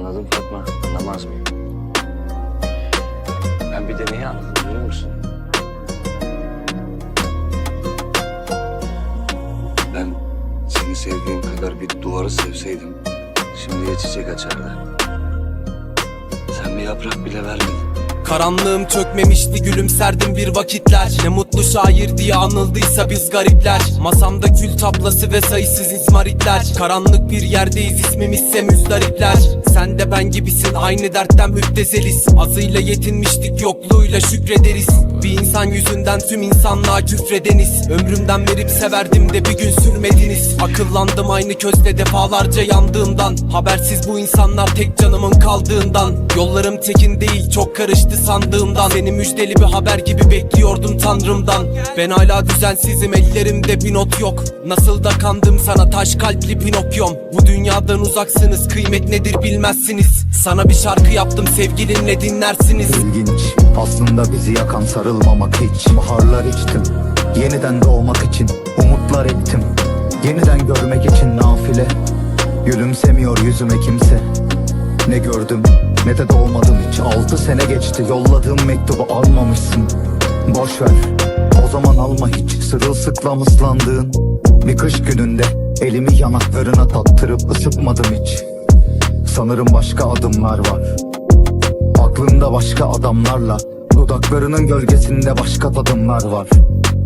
Anladım Fatma. Anlamaz mıyım? Ben bir de neyi anladım biliyor musun? Ben seni sevdiğim kadar bir duvarı sevseydim şimdiye çiçek açardı. Sen bir yaprak bile vermedin. Karanlığım çökmemişti gülümserdim bir vakitler. Ne mutlu şair diye anıldıysa biz garipler. Masamda kül tablası ve sayısız izmaritler. Karanlık bir yerdeyiz ismimizse müzdaripler. Sen de ben gibisin aynı dertten müptezeliz. Azıyla yetinmiştik yokluğuyla şükrederiz. Bir insan yüzünden tüm insanlığa küfredeniz. Ömrümden verip severdim de bir gün sürmediniz. Akıllandım aynı közde defalarca yandığımdan. Habersiz bu insanlar tek canımın kaldığından. Yollarım tekin değil çok karıştı sandığımdan Seni müjdeli bir haber gibi bekliyordum tanrımdan. Ben hala düzensizim ellerimde bir not yok. Nasıl da kandım sana taş kalpli Pinokyom Bu dünyadan uzaksınız kıymet nedir bilmezsiniz. Sana bir şarkı yaptım sevgilinle dinlersiniz. İlginç aslında bizi yakan sarılmamak hiç. Baharlar içtim yeniden doğmak için. Umutlar ettim yeniden görmek için nafile. Gülümsemiyor yüzüme kimse Ne gördüm ne de doğmadım. Hiç Altı sene geçti yolladığım mektubu almamışsın. Boş ver o zaman alma hiç. Sırılsıklam ıslandığın Bir kış gününde elimi yanaklarına tattırıp ısıtmadım hiç. Sanırım başka adımlar var. Aklımda başka adamlarla Dudaklarının gölgesinde başka tadımlar var.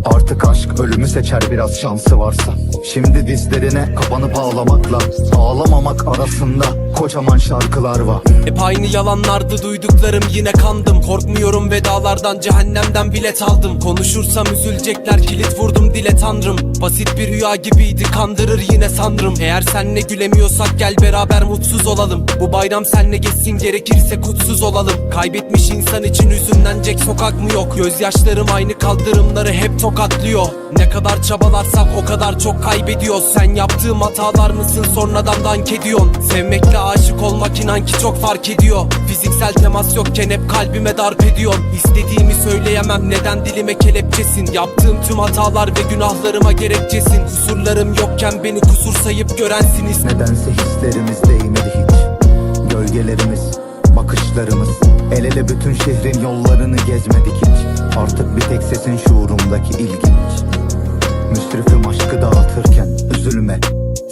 Artık aşk ölümü seçer biraz şansı varsa. Şimdi dizlerine kapanıp ağlamakla Ağlamamak arasında kocaman şarkılar var. Hep aynı yalanlardı duyduklarım yine kandım. Korkmuyorum vedalardan cehennemden bilet aldım. Konuşursam üzülecekler kilit vurdum dile tanrım. Basit bir rüya gibiydi kandırır yine sanrım Eğer senle gülemiyorsak gel beraber mutsuz olalım. Bu bayram senle geçsin gerekirse kutsuz olalım. Kaybetmiş insan için hüzünlenecek sokak mı yok? Gözyaşlarım aynı kaldırımları hep tokatlıyor. Ne kadar çabalarsak o kadar çok kaybediyoruz. Sen yaptığım hatalar mısın? Sonradan dank ediyorsun. Sevmekle aşık olmak inan ki çok fark ediyor. Fiziksel temas yokken hep kalbime darp ediyorsun İstediğimi söyleyemem neden dilime kelepçesin? Yaptığım tüm hatalar ve günahlarıma gerekçesin. Kusurlarım yokken beni kusur sayıp görensiniz Nedense hislerimiz değmedi hiç. Gölgelerimiz, bakışlarımız. El ele bütün şehrin yollarını gezmedik hiç. Artık bir tek sesin şuurumdaki ilginç. Müsrifim aşkı dağıtırken üzülme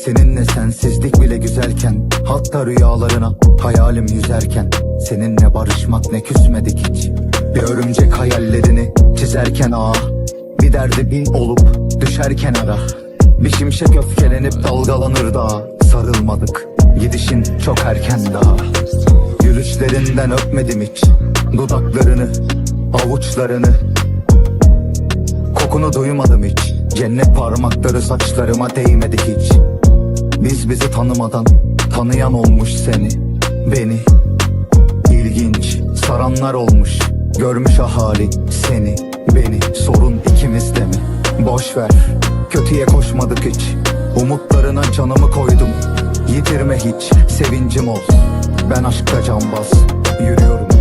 Seninle sensizlik bile güzelken Hatta rüyalarına hayalim yüzerken Seninle barışmak ne küsmedik hiç. Bir örümcek hayallerini çizerken ah Bir derdi bin olup düşerken ara. Bir şimşek öfkelenip dalgalanır daha Sarılmadık. Gidişin çok erken daha. Gülüşlerinden öpmedim hiç. Dudaklarını, avuçlarını. Kokunu duymadım hiç. Cennet parmakları saçlarıma değmedi hiç Biz bizi tanımadan tanıyan olmuş seni. Beni İlginç saranlar olmuş. Görmüş ahali seni. Beni Sorun ikimizde mi? Boş ver. Kötüye koşmadık hiç. Umutlarına canımı koydum. Yitirme hiç. Sevincim ol. Ben aşkta cambaz Yürüyorum